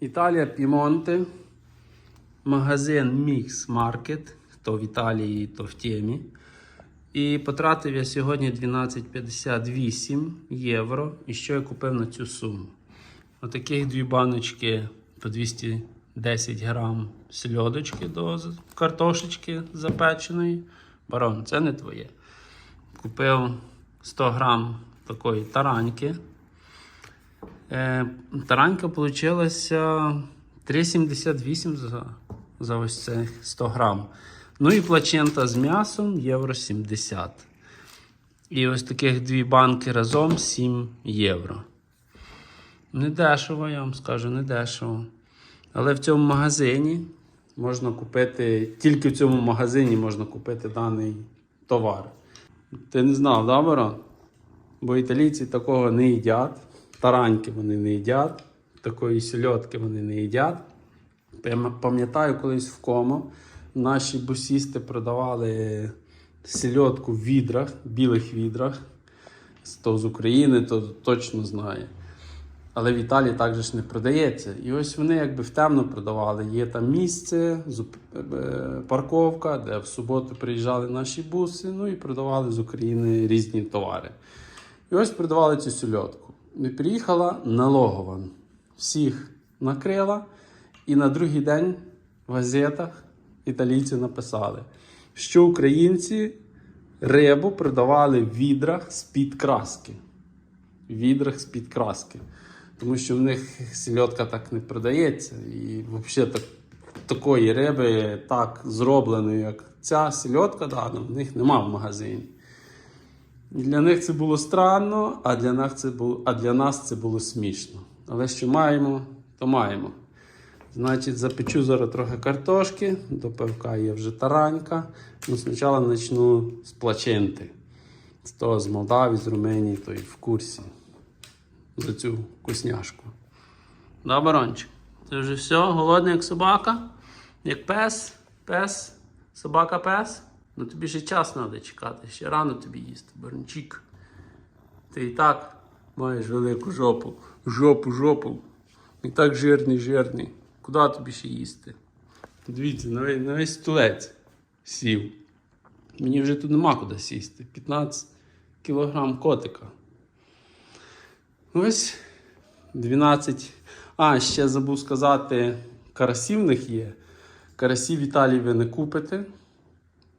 Італія Пімонте. Магазин Мікс Маркет. Хто в Італії, то в темі. І потратив я сьогодні 12,58 євро. І що я купив на цю суму? Отаких дві баночки по 210 грам сільодочки до картошечки запеченої. Барон, це не твоє. Купив 100 грам такої тараньки. Е, таранька вийшла 3,78 за, за ось цих 100 грам. Ну і плачента з м'ясом євро 70. І ось таких дві банки разом 7 євро. Не дешево, я вам скажу, не дешево. Але в цьому магазині можна купити, тільки в цьому магазині можна купити даний товар. Ти не знав, да, Барон? Бо італійці такого не їдять. Тараньки вони не їдять, такої сільотки вони не їдять. Я пам'ятаю, колись в комо наші бусісти продавали сільотку в відрах, білих відрах. То з України, то точно знає. Але в Італії також не продається. І ось вони якби в темно продавали. Є там місце, парковка, де в суботу приїжджали наші буси, ну і продавали з України різні товари. І ось продавали цю сільотку. Приїхала налогова. Всіх накрила, і на другий день в газетах італійці написали, що українці рибу продавали в відрах з-під краски. В відрах з-під краски. Тому що в них сільотка так не продається. І взагалі так, такої риби так зробленої, як ця сільотка, да, ну, в них нема в магазині. Для них це було странно, а для нас це було, а для нас це було смішно. Але що маємо, то маємо. Значить, запечу зараз трохи картошки, до пивка є вже таранька. Ну, спочатку почну з плаченти. З того з Молдавії, з Руменії, то і в курсі за цю вкусняшку. Да, барончик? Це вже все, голодний як собака, як пес, пес, собака пес. Ну тобі ще час треба чекати, ще рано тобі їсти, барончик. Ти і так маєш велику жопу. Жопу, жопу. І так жирний, жирний. Куди тобі ще їсти? Дивіться, на весь, на весь стулець сів. Мені вже тут нема куди сісти. 15 кілограм котика. Ось 12. А, ще забув сказати, карасів в них є. Карасів в Італії ви не купите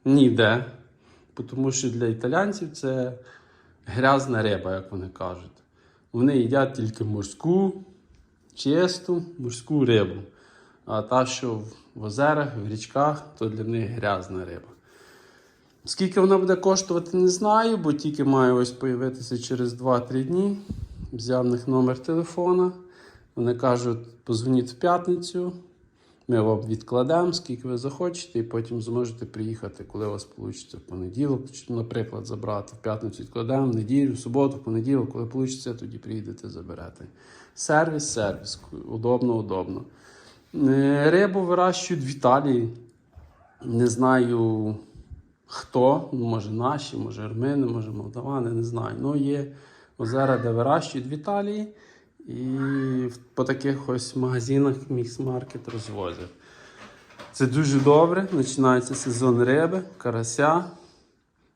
ніде. Тому що для італійців це грязна риба, як вони кажуть. Вони їдять тільки морську, чисту морську рибу. А та, що в- озерах, в річках, то для них грязна риба. Скільки вона буде коштувати, не знаю, бо тільки має ось появитися через 2-3 дні. Взяв них номер телефона. Вони кажуть, позвоніть в п'ятницю, ми вам відкладемо, скільки ви захочете, і потім зможете приїхати, коли у вас вийде в понеділок, наприклад, забрати. В п'ятницю відкладемо, в неділю, в суботу, в понеділок, коли вийде, тоді приїдете заберете. Сервіс, сервіс. Удобно, удобно. Е, Рибу вирощують в Італії. Не знаю хто, ну, може наші, може армени, може молдавани, не знаю. Ну, є озера, де вирощують в Італії. І по таких ось магазинах мікс-маркет розвозять. Це дуже добре. Починається сезон риби, карася.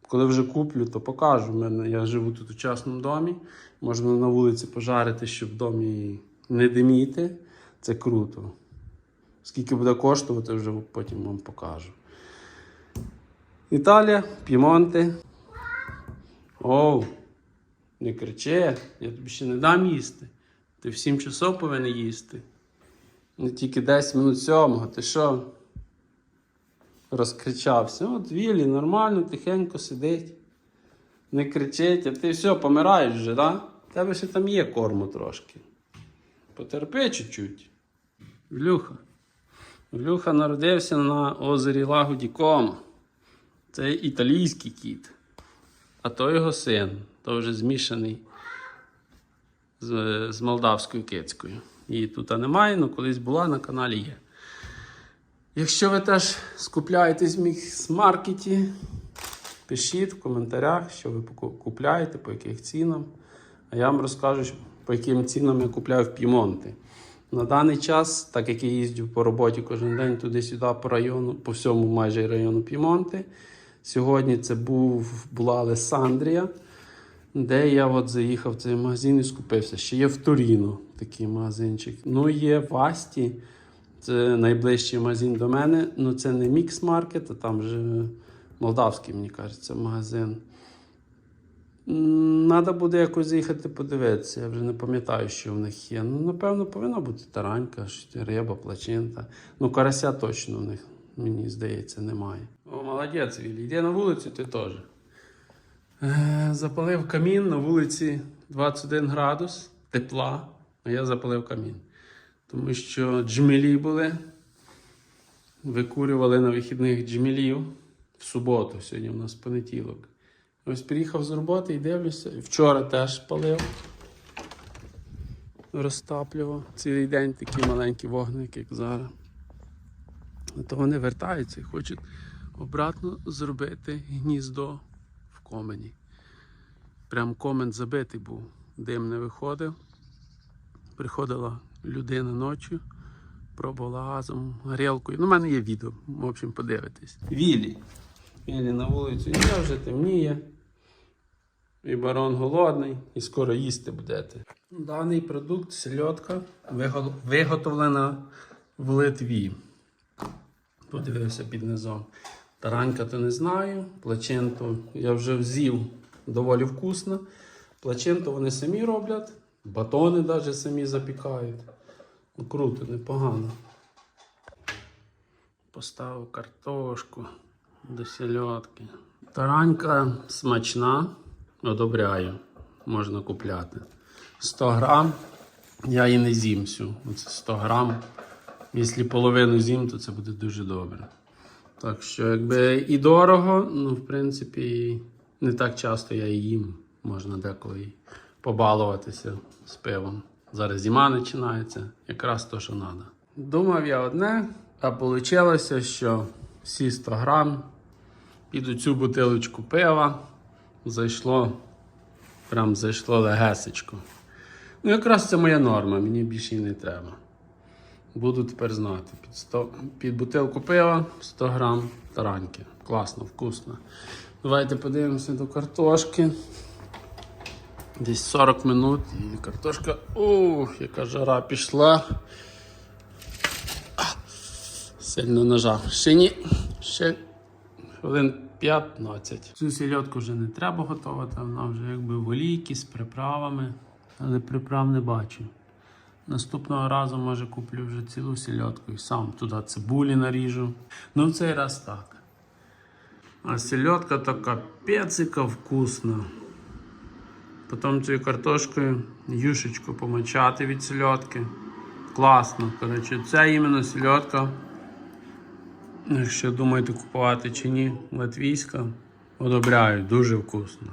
Коли вже куплю, то покажу. Я живу тут у частному домі. Можна на вулиці пожарити, щоб в домі не диміти. Це круто. Скільки буде коштувати, вже потім вам покажу. Італія, П'ємонте. Оу, не кричи, я тобі ще не дам їсти. Ти в 7 часов повинен їсти. Не тільки 10 минут сьомого. Ти що? Розкричався. От Віллі нормально, тихенько сидить. Не кричить, а ти все, помираєш вже, да? Тебе ще там є корму трошки. Потерпи чуть-чуть. Влюха. Влюха народився на озері Лагоді Кома. Це італійський кіт. А то його син, то вже змішаний з, з молдавською кицькою. Її тут немає, але колись була на каналі є. Якщо ви теж скупляєтесь в мікс-маркеті, пишіть в коментарях, що ви купляєте, по яких цінам. А я вам розкажу, по яким цінам я купляю в П'ємонти. На даний час, так як я їздю по роботі кожен день туди-сюди по району, по всьому майже району Пімонти. Сьогодні це був, була Алесандрія, де я от заїхав в цей магазин і скупився. Ще є в Туріно такий магазинчик. Ну, є в Асті, це найближчий магазин до мене. Ну, це не мікс маркет, а там вже молдавський, мені кажеться, магазин. Треба буде якось заїхати подивитися. Я вже не пам'ятаю, що в них є. Ну, напевно, повинна бути таранька, риба, плачинта. Ну, карася точно в них, мені здається, немає. О, молодець, Вілі. Йди на вулицю, ти теж. Е, Запалив камін на вулиці 21 градус тепла, а я запалив камін. Тому що джмелі були. Викурювали на вихідних джмелів в суботу, сьогодні у нас понеділок. Ось приїхав з роботи і дивлюся. Вчора теж палив. Розтаплював. Цілий день такі маленькі вогники, як зараз. То вони вертаються і хочуть обратно зробити гніздо комені. Прям комен забитий був. Дим не виходив. Приходила людина ночі, пробувала газом, горілкою. Ну, в мене є відео, в общем, подивитись. Вілі. Вілі на вулицю йде, вже темніє. І барон голодний, і скоро їсти будете. Даний продукт сельодка виготовлена в Литві. Подивився під низом. Таранька то не знаю. Плаченту я вже взів доволі вкусно. Плаченту вони самі роблять, батони навіть самі запікають. Ну, круто, непогано. Поставив картошку до сельодки. Таранька смачна, одобряю, можна купляти. 100 грам. Я її не з'їм всю. Оце 100 грам. Якщо половину з'їм, то це буде дуже добре. Так що, якби і дорого, ну, в принципі, не так часто я її їм. Можна деколи побалуватися з пивом. Зараз зима починається, якраз то, що треба. Думав я одне, а вийшло, що всі 100 грам під оцю бутилочку пива зайшло, прям зайшло легесечко. Ну, якраз це моя норма, мені більше і не треба. Буду тепер знати. Під, 100, під бутилку пива 100 грам тараньки. Класно, вкусно. Давайте подивимося до картошки. Десь 40 минут і картошка. Ух, яка жара пішла. Сильно нажав. Ще ні. Ще хвилин 15. Цю сільотку вже не треба готувати, вона вже якби в олійки з приправами, але приправ не бачу. Наступного разу, може, куплю вже цілу сільотку і сам туди цибулі наріжу. Ну, в цей раз так. А сельодка така пецика вкусна. Потім цією картошкою юшечку помочати від сельодки. Класно. Коротше, це іменно сельодка. Якщо думаєте купувати чи ні, латвійська. Одобряю, дуже вкусно.